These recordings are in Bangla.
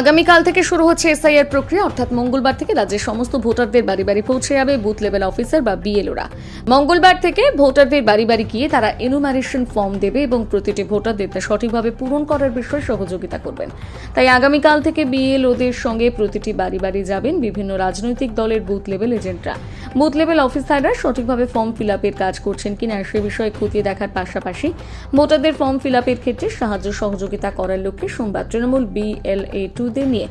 আগামীকাল থেকে শুরু হচ্ছে এসআইআর প্রক্রিয়া, অর্থাৎ মঙ্গলবার থেকে রাজ্যের সমস্ত ভোটারদের বাড়ি বাড়ি পৌঁছে যাবে বুথ লেভেল অফিসার বা বিএলওরা। মঙ্গলবার থেকে ভোটারদের বাড়ি বাড়ি গিয়ে তারা এনুমারেশন ফর্ম দেবে এবং প্রতিটি ভোটারদের তা সঠিকভাবে পূরণ করার বিষয়ে সহযোগিতা করবেন। তাই আগামীকাল থেকে বিএলওদের সঙ্গে প্রতিটি বাড়ি বাড়ি যাবেন বিভিন্ন রাজনৈতিক দলের বুথ লেভেল এজেন্টরা। বুথ লেভেল অফিসাররা সঠিকভাবে ফর্ম ফিল আপের কাজ করছেন কিনা সে বিষয়ে খতিয়ে দেখার পাশাপাশি ভোটারদের ফর্ম ফিল আপের ক্ষেত্রে সাহায্য সহযোগিতা করার লক্ষ্যে সোমবার তৃণমূল বিএলএ টুদের নিয়ে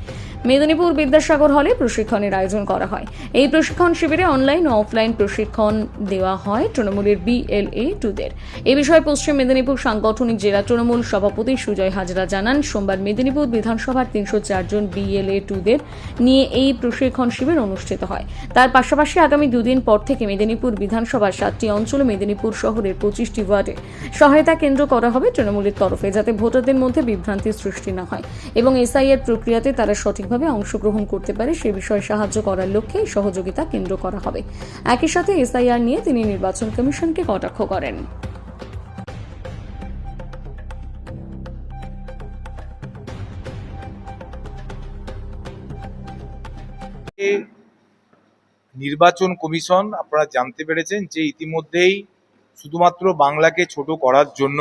মেদিনীপুর বিদ্যাসাগর হলে প্রশিক্ষণের আয়োজন করা হয়। এই প্রশিক্ষণ শিবিরে অনলাইন ও অফলাইন প্রশিক্ষণ দেওয়া হয় তৃণমূলের বিএলএ টুদের এ বিষয়ে পশ্চিম মেদিনীপুর সাংগঠনিক জেলা তৃণমূল সভাপতি সুজয় হাজরা জানান, সোমবার মেদিনীপুর বিধানসভার তিনশো চারজন বিএলএ টুদের নিয়ে এই প্রশিক্ষণ শিবির অনুষ্ঠিত হয়। তার পাশাপাশি আগামী দুদিন পর থেকে মেদিনীপুর বিধানসভার সাতটি অঞ্চলে মেদিনীপুর শহরের পঁচিশটি ওয়ার্ডে সহায়তা কেন্দ্র করা হবে তৃণমূলের তরফে, যাতে ভোটারদের মধ্যে বিভ্রান্তির সৃষ্টি না হয় এবং এসআইআর প্রক্রিয়াতে তারা সঠিকভাবে অংশগ্রহণ করতে পারে, সে বিষয়ে সাহায্য করার লক্ষ্যে সহযোগিতা কেন্দ্র করা হবে। একই সাথে এসআইআর নিয়ে তিনি নির্বাচন কমিশনকে কটাক্ষ করেন। নির্বাচন কমিশন আপনারা জানতে পেরেছেন যে ইতিমধ্যেই শুধুমাত্র বাংলাকে ছোট করার জন্য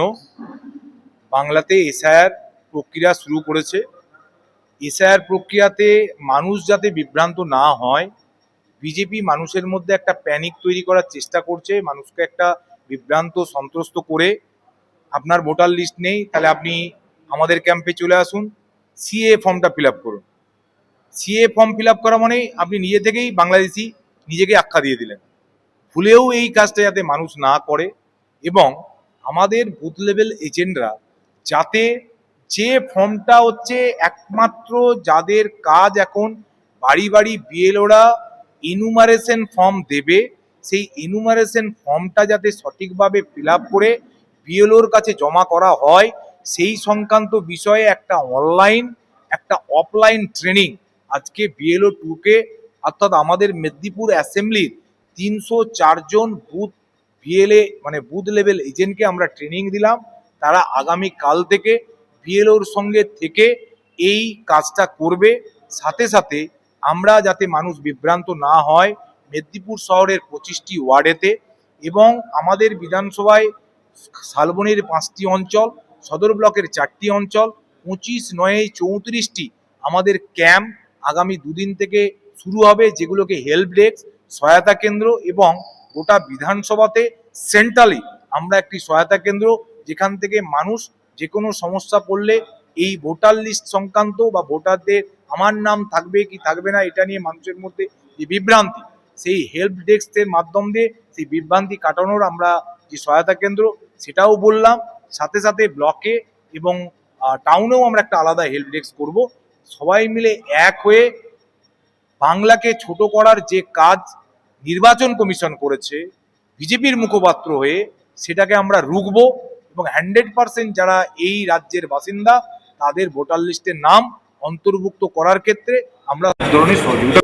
বাংলাতে এসআইআর প্রক্রিয়া শুরু করেছে। এসআইআর প্রক্রিয়াতে মানুষ যাতে বিভ্রান্ত না হয়, বিজেপি মানুষের মধ্যে একটা প্যানিক তৈরি করার চেষ্টা করছে, মানুষকে একটা বিভ্রান্ত, সন্ত্রস্ত করে। আপনার ভোটার লিস্ট নেই, তাহলে আপনি আমাদের ক্যাম্পে চলে আসুন সিএ ফর্মটা ফিল করুন। সিএ ফর্ম ফিল করা মানে আপনি নিজে থেকেই বাংলাদেশি নিজেকে আখ্যা দিয়ে দিলেন। ভুলেও এই কাজটা যাতে মানুষ না করে, এবং আমাদের বুথ লেভেল এজেন্টরা যাতে যে ফর্মটা হচ্ছে একমাত্র যাদের কাজ এখন বাড়ি বাড়ি বিএলওরা ইনুমারেশন ফর্ম দেবে, সেই ইনুমারেশন ফর্মটা যাতে সঠিকভাবে ফিল করে বিএলওর কাছে জমা করা হয়, সেই সংক্রান্ত বিষয়ে একটা অনলাইন একটা অফলাইন ট্রেনিং আজকে বিএলও টুকে অর্থাৎ আমাদের মেদিনীপুর অ্যাসেম্বলির তিনশো চারজন বুথ বিএলএ মানে বুথ লেভেল এজেন্টকে আমরা ট্রেনিং দিলাম। তারা আগামী কাল থেকে বিএলওর সঙ্গে থেকে এই কাজটা করবে। সাথে সাথে আমরা যাতে মানুষ বিভ্রান্ত না হয়, মেদিনীপুর শহরের পঁচিশটি ওয়ার্ডেতে এবং আমাদের বিধানসভায় শালবনির পাঁচটি অঞ্চল, সদর ব্লকের চারটি অঞ্চল, পঁচিশ, নয়, চৌত্রিশটি আমাদের ক্যাম্প আগামী দুদিন থেকে শুরু হবে, যেগুলোকে হেল্প ডেস্ক, সহায়তা কেন্দ্র এবং গোটা বিধানসভাতে সেন্ট্রালি আমরা একটি সহায়তা কেন্দ্র, যেখান থেকে মানুষ যে কোনো সমস্যা পড়লে এই ভোটার লিস্ট সংক্রান্ত বা ভোটারদের আমার নাম থাকবে কি থাকবে না, এটা নিয়ে মানুষের মধ্যে যে বিভ্রান্তি, সেই হেল্প ডেস্কের মাধ্যম দিয়ে সেই বিভ্রান্তি কাটানোর আমরা যে সহায়তা কেন্দ্র, সেটাও বললাম। সাথে সাথে ব্লকে এবং টাউনেও আমরা একটা আলাদা হেল্প ডেস্ক করব। সবাই মিলে এক হয়ে বাংলাকে ছোট করার যে কাজ নির্বাচন কমিশন করেছে, বিজেপির মুখপাত্র হয়ে সেটাকে আমরা রুখব। এবং হান্ড্রেড পার্সেন্ট যারা এই রাজ্যের বাসিন্দা, তাদের ভোটার লিস্টের নাম অন্তর্ভুক্ত করার ক্ষেত্রে আমরা ধরনের সহযোগিতা।